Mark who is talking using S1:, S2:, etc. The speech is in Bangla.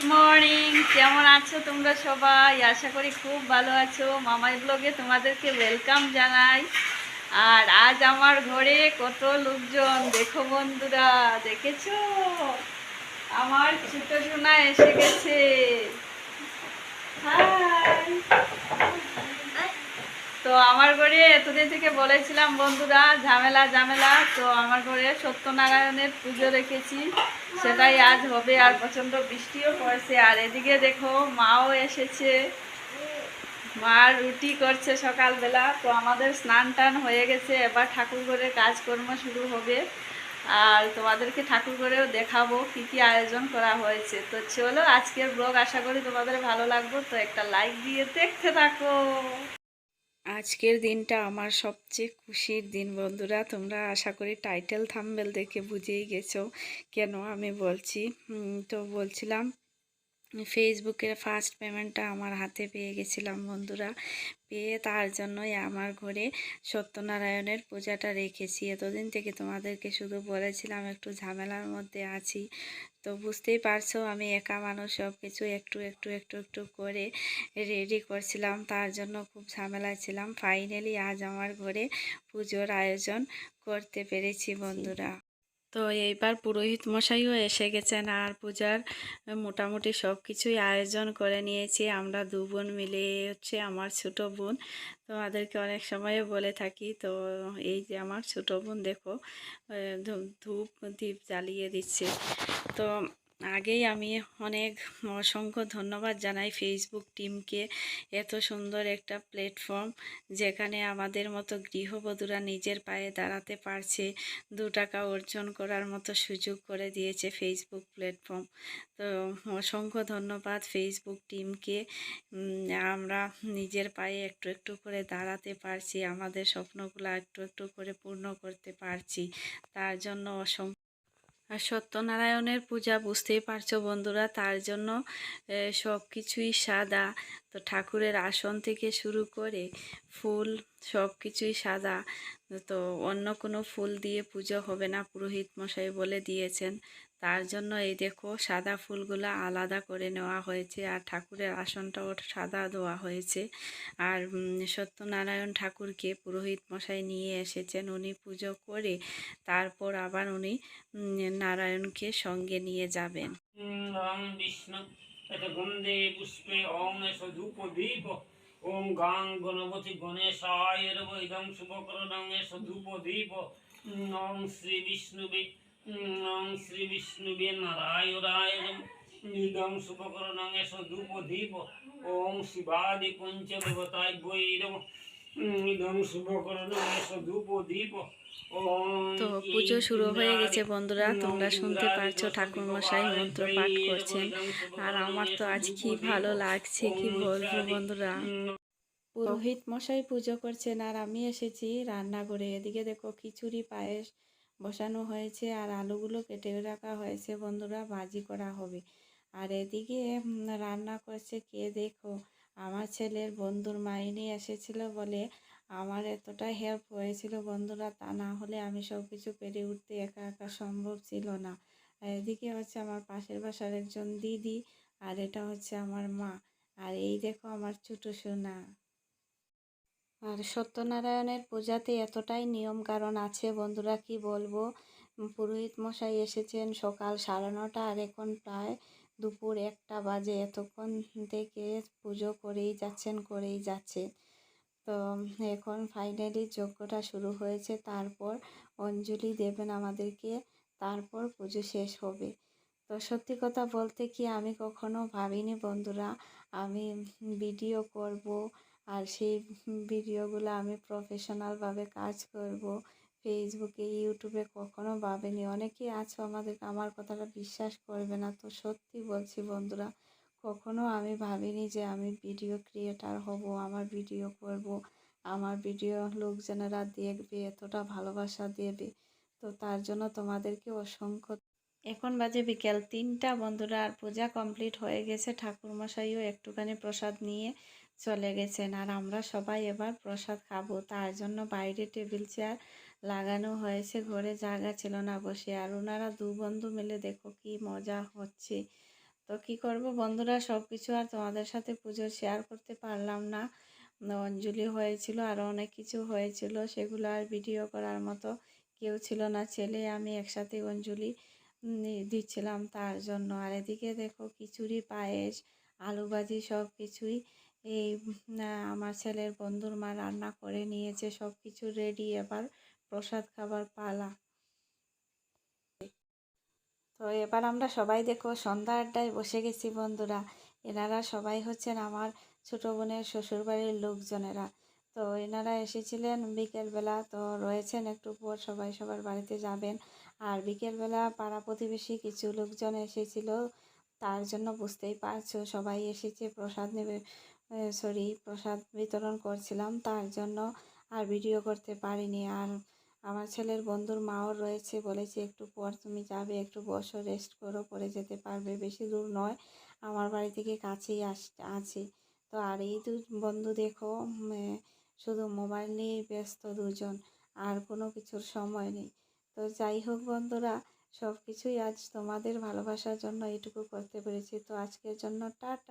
S1: গুড মর্নিং কেমন আছো তোমরা সবাই? আশা করি খুব ভালো আছো। মামাই ব্লগে তোমাদেরকে ওয়েলকাম জানাই। আর আজ আমার ঘরে কত লোকজন? দেখো বন্ধুরা, দেখেছ? আমার ছোট সোনা এসে গেছে। হাই তো আমার ঘরে এতদিন থেকে বলেছিলাম, বন্ধুরা, ঝামেলা ঝামেলা। তো আমার ঘরে সত্যনারায়ণের পুজো রেখেছি। সেটাই আজ হবে, আর প্রচণ্ড বৃষ্টিও পড়ছে। আর এদিকে দেখো, মাও এসেছে। মা রুটি করছে সকালবেলা। তো আমাদের স্নান টান হয়ে গেছে। এবার ঠাকুর ঘরের কাজকর্ম শুরু হবে। আর তোমাদেরকে ঠাকুর ঘরেও দেখাবো কি কি আয়োজন করা হয়েছে। তো চলো, আজকের ব্লগ আশা করি তোমাদের ভালো লাগবো। তো একটা লাইক দিয়ে দেখতে থাকো। আজকের দিনটা আমার সবচেয়ে খুশির দিন বন্ধুরা। তোমরা আশা করি টাইটেল থাম্বেল দেখে বুঝেই গেছো। কেন আমি বলছি? তো বলছিলাম ফেসবুকের ফার্স্ট পেমেন্টটা আমার হাতে পেয়ে গেছিলাম বন্ধুরা। পেয়ে তার জন্যই আমার ঘরে সত্যনারায়ণের পূজাটা রেখেছি। এতদিন থেকে তোমাদেরকে শুধু বলেছিলাম, একটু ঝামেলার মধ্যে আছি। তো বুঝতেই পারছ, আমি একা মানুষ সব কিছু একটু একটু একটু একটু করে রেডি করছিলাম। তার জন্য খুব ঝামেলায় ছিলাম। ফাইনালি আজ আমার ঘরে পুজোর আয়োজন করতে পেরেছি বন্ধুরা। তো এইবার পুরোহিত মশাইও এসে গেছেন আর পূজার মোটামুটি সব কিছুই আয়োজন করে নিয়েছি। আমরা দু বোন মিলে হচ্ছে আমার ছোটো বোন। তো তোমাদেরকে অনেক সময় বলে থাকি, তো এই যে আমার ছোটো বোন দেখো ধূপ- দ্বীপ জ্বালিয়ে দিচ্ছে। তো আগেই আমি অনেক অসংখ্য ধন্যবাদ জানাই ফেসবুক টিমকে এত সুন্দর একটা প্ল্যাটফর্ম যেখানে আমাদের মতো গৃহবধূরা নিজের পায়ে দাঁড়াতে পারছে, দু টাকা অর্জন করার মতো সুযোগ করে দিয়েছে ফেসবুক প্ল্যাটফর্ম তো অসংখ্য ধন্যবাদ ফেসবুক টিমকে আমরা নিজের পায়ে একটু একটু করে দাঁড়াতে পারছি, আমাদের স্বপ্নগুলো একটু একটু করে পূর্ণ করতে পারছি। তার জন্য অসংখ্য আর সত্যনারায়ণের পূজা বুঝতেই পারছ বন্ধুরা তার জন্য সব কিছুই সাদা। তো ঠাকুরের আসন থেকে শুরু করে ফুল সব কিছুই সাদা তো অন্য কোনো ফুল দিয়ে পুজো হবে না, পুরোহিত মশাই বলে দিয়েছেন। তার জন্য এই দেখো, সাদা ফুলগুলো আলাদা করে নেওয়া হয়েছে আর ঠাকুরের আসনটাও সাদা দেওয়া হয়েছে। আর সত্যনারায়ণ ঠাকুরকে পুরোহিত মশাই নিয়ে এসেছেন। উনি পুজো করে তারপর আবার উনি নারায়ণকে সঙ্গে নিয়ে যাবেন।
S2: বিষ্ণু। এত গন্ধে পুষ্পে ওম এস ধূপ দীপ ওম গাং গণপতি গণেশায় নমঃ ইদং শুভকরণং এস ধূপ দীপ ওম শ্রী বিষ্ণুবে ওম শ্রী বিষ্ণুবে নারায়ণায় নমঃ ইদং শুভকরণং এস
S1: তো পুজো শুরু হয়ে গেছে বন্ধুরা তোমরা শুনতে পারছ ঠাকুর মশাই মন্ত্র পাঠ করছেন। আর আমার তো আজ কি ভালো লাগছে কি বলব বন্ধুরা? পুরোহিত মশাই পুজো করছেন আর আমি এসেছি রান্নাঘরে। এদিকে দেখো খিচুড়ি পায়েস বসানো হয়েছে আর আলুগুলো কেটে রাখা হয়েছে বন্ধুরা ভাজি করা হবে। আর এদিকে রান্না করছে কে দেখো? আমার ছেলের বন্ধুর মাইনে এসেছিল বলে আমার এতটা হেল্প হয়েছিল বন্ধুরা, তা না হলে আমি সব কিছু পেরে উঠতে একা একা সম্ভব ছিল না। এদিকে হচ্ছে আমার পাশের বাসার একজন দিদি আর এটা হচ্ছে আমার মা। আর এই দেখো আমার ছোট সোনা। আর সত্যনারায়ণের পূজাতে এতটাই নিয়ম কারণ আছে বন্ধুরা, কি বলব? পুরোহিত মশাই এসেছেন সকাল সাড়ে নটা আর এখন প্রায় দুপুর একটা বাজে এতক্ষণ থেকে পুজো করেই যাচ্ছেন, করেই যাচ্ছে। তো এখন ফাইনালি যজ্ঞটা শুরু হয়েছে, তারপর অঞ্জলি দেবেন আমাদেরকে, তারপর পুজো শেষ হবে। তো সত্যি কথা বলতে কি আমি কখনো ভাবিনি বন্ধুরা, আমি ভিডিও করব আর সেই ভিডিওগুলো আমি প্রফেশনালভাবে কাজ করব। ফেসবুকে ইউটিউবে কখনো ভাবিনি। অনেকেই আছো আমাদের আমার কথাটা বিশ্বাস করবে না। তো সত্যি বলছি বন্ধুরা, কখনো আমি ভাবিনি যে আমি ভিডিও ক্রিয়েটার হব, আমার ভিডিও করব। আমার ভিডিও লোকজনেরা দেখবে, এতটা ভালোবাসা দেবে। তো তার জন্য তোমাদেরকে অসংখ্য এখন বাজে বিকেল তিনটা। বন্ধুরা, আর পূজা কমপ্লিট হয়ে গেছে। ঠাকুরমশাইও একটুখানি প্রসাদ নিয়ে চলে গেছেন। আর আমরা সবাই এবার প্রসাদ খাব। তার জন্য বাইরে টেবিল, চেয়ার লাগানো হয়েছে, ঘরে জায়গা ছিল না বসে। আর ওনারা দু বন্ধু মিলে, দেখো কি মজা হচ্ছে। তো কি করব? বন্ধুরা সব কিছু আর তোমাদের সাথে পুজো শেয়ার করতে পারলাম না। অঞ্জলি হয়েছিল আরও অনেক কিছু হয়েছিল। সেগুলো আর ভিডিও করার মতো কেউ ছিল না। ছেলে, আমি একসাথে অঞ্জলি দিচ্ছিলাম তার জন্য। আর এদিকে দেখো খিচুড়ি, পায়েস, আলু ভাজি সব কিছুই এই আমার ছেলের বন্ধুর মা রান্না করে নিয়েছে সব কিছু রেডি এবার। প্রসাদ খাবার পালা। তো এবার আমরা সবাই দেখো, সন্ধ্যা আড্ডায় বসে গেছি বন্ধুরা। এনারা সবাই হচ্ছেন আমার ছোটো বোনের শ্বশুরবাড়ির লোকজনেরা। তো এনারা এসেছিলেন বিকেলবেলা, তো রয়েছেন একটু পর সবাই সবার বাড়িতে যাবেন। আর বিকেলবেলা পাড়া প্রতিবেশী কিছু লোকজন এসেছিল, তার জন্য বুঝতেই পারছ, সবাই এসেছে, প্রসাদ নেবে সরি, প্রসাদ বিতরণ করছিলাম, তার জন্য আর ভিডিও করতে পারিনি। আর আমার ছেলের বন্ধুর মাও রয়েছে বলেছে, একটু পর তুমি যাবে, একটু বসো রেস্ট করো পরে যেতে পারবে। বেশি দূর নয়, আমার বাড়ি থেকে কাছেই আস, আছে। তো আর এই দু বন্ধু দেখো শুধু মোবাইল নিয়েই ব্যস্ত দুজন, আর কোনো কিছুর সময় নেই। তো যাই হোক বন্ধুরা সব কিছুই আজ তোমাদের ভালোবাসার জন্য এটুকু করতে পেরেছি। তো আজকের জন্য টাটা।